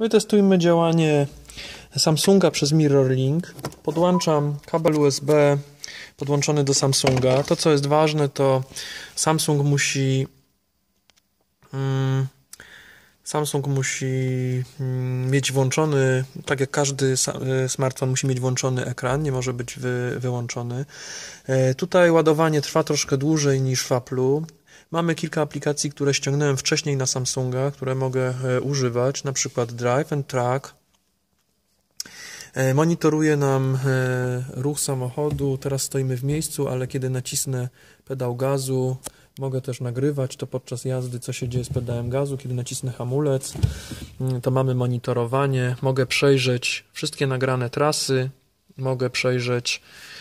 No i testujmy działanie Samsunga przez MirrorLink. Podłączam kabel USB podłączony do Samsunga. To, co jest ważne, to Samsung musi mm, Samsung musi mm, mieć włączony, tak jak każdy e, smartfon musi mieć włączony ekran, nie może być wy, wyłączony. E, tutaj ładowanie trwa troszkę dłużej niż w Apple'u. Mamy kilka aplikacji, które ściągnąłem wcześniej na Samsunga, które mogę e, używać, na przykład Drive and Track. Monitoruje nam ruch samochodu. Teraz stoimy w miejscu, ale kiedy nacisnę pedał gazu, Mogę też nagrywać to podczas jazdy, co się dzieje z pedałem gazu, kiedy nacisnę hamulec. Mm, to mamy monitorowanie. Mogę przejrzeć wszystkie nagrane trasy. Mogę przejrzeć e,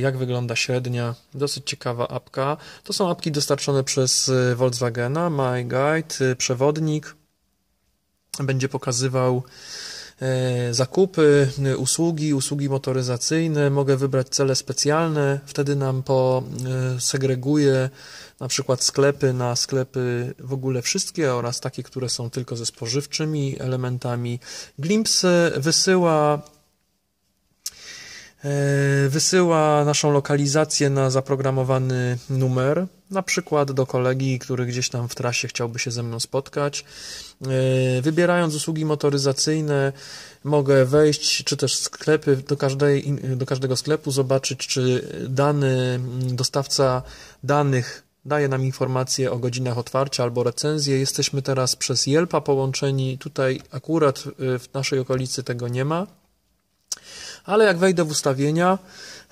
jak wygląda średnia. Dosyć ciekawa apka. To są apki dostarczone przez e, Volkswagena. My Guide, e, przewodnik. Będzie pokazywał zakupy, usługi, usługi motoryzacyjne. Mogę wybrać cele specjalne. Wtedy nam posegreguje na przykład sklepy na sklepy w ogóle wszystkie oraz takie, które są tylko ze spożywczymi elementami. Glimps wysyła e, wysyła naszą lokalizację na zaprogramowany numer, na przykład do kolegi, który gdzieś tam w trasie chciałby się ze mną spotkać. E, wybierając usługi motoryzacyjne, mogę wejść, czy też sklepy, do, każdej, do każdego sklepu, zobaczyć, czy dany dostawca danych daje nam informacje o godzinach otwarcia albo recenzję. Jesteśmy teraz przez Yelpa połączeni. Tutaj akurat y, w naszej okolicy tego nie ma. Ale jak wejdę w ustawienia,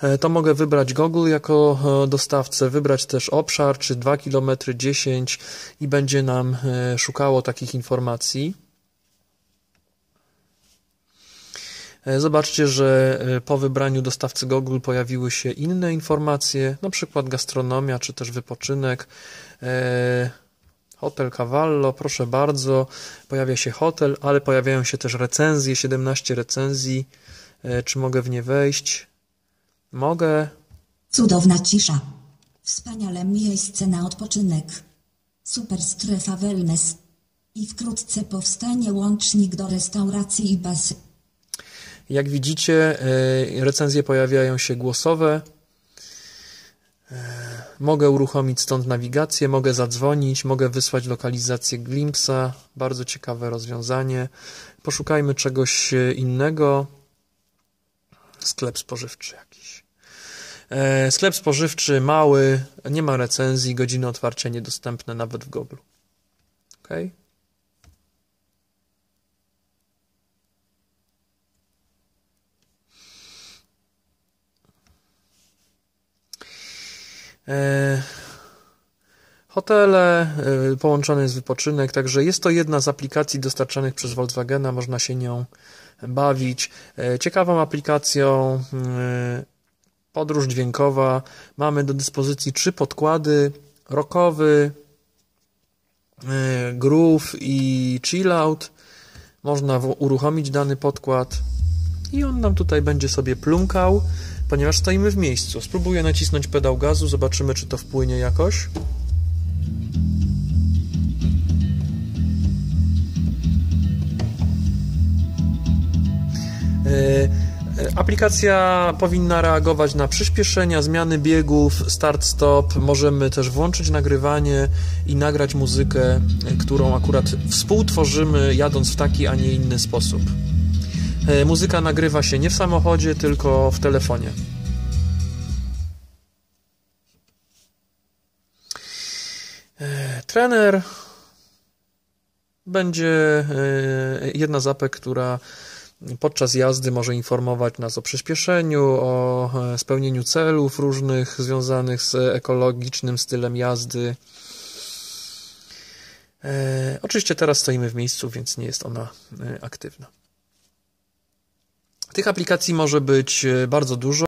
e, to mogę wybrać Google jako e, dostawcę, wybrać też obszar, czy 2 km, 10 i będzie nam e, szukało takich informacji. Zobaczcie, że po wybraniu dostawcy Google pojawiły się inne informacje, na przykład gastronomia czy też wypoczynek. Hotel Cavallo, proszę bardzo, pojawia się hotel, ale pojawiają się też recenzje, 17 recenzji. Czy mogę w nie wejść? Mogę. Cudowna cisza. Wspaniale miejsce na odpoczynek. Super strefa wellness. I wkrótce powstanie łącznik do restauracji i basy. Jak widzicie, e, recenzje pojawiają się głosowe. E, mogę uruchomić stąd nawigację, mogę zadzwonić, mogę wysłać lokalizację Glimpsa. Bardzo ciekawe rozwiązanie. Poszukajmy czegoś innego. Sklep spożywczy jakiś. E, sklep spożywczy mały, nie ma recenzji, godziny otwarcia niedostępne nawet w Google. E, hotele, e, połączony jest wypoczynek, także jest to jedna z aplikacji dostarczanych przez Volkswagena, można się nią bawić. E, ciekawą aplikacją podróż dźwiękowa. Mamy do dyspozycji trzy podkłady: rockowy, groove i chillout. Można uruchomić dany podkład i on nam tutaj będzie sobie plumkał ponieważ stoimy w miejscu. Spróbuję nacisnąć pedał gazu, zobaczymy, czy to wpłynie jakoś. Aplikacja powinna reagować na przyspieszenia, zmiany biegów, start-stop. Możemy też włączyć nagrywanie i nagrać muzykę, którą akurat współtworzymy, jadąc w taki, a nie inny sposób. E, muzyka nagrywa się nie w samochodzie, tylko w telefonie. E, trener będzie e, jedna z apek, która podczas jazdy może informować nas o przyspieszeniu, o spełnieniu celów różnych związanych z ekologicznym stylem jazdy. Oczywiście teraz stoimy w miejscu, więc nie jest ona aktywna. Tych aplikacji może być e, bardzo dużo.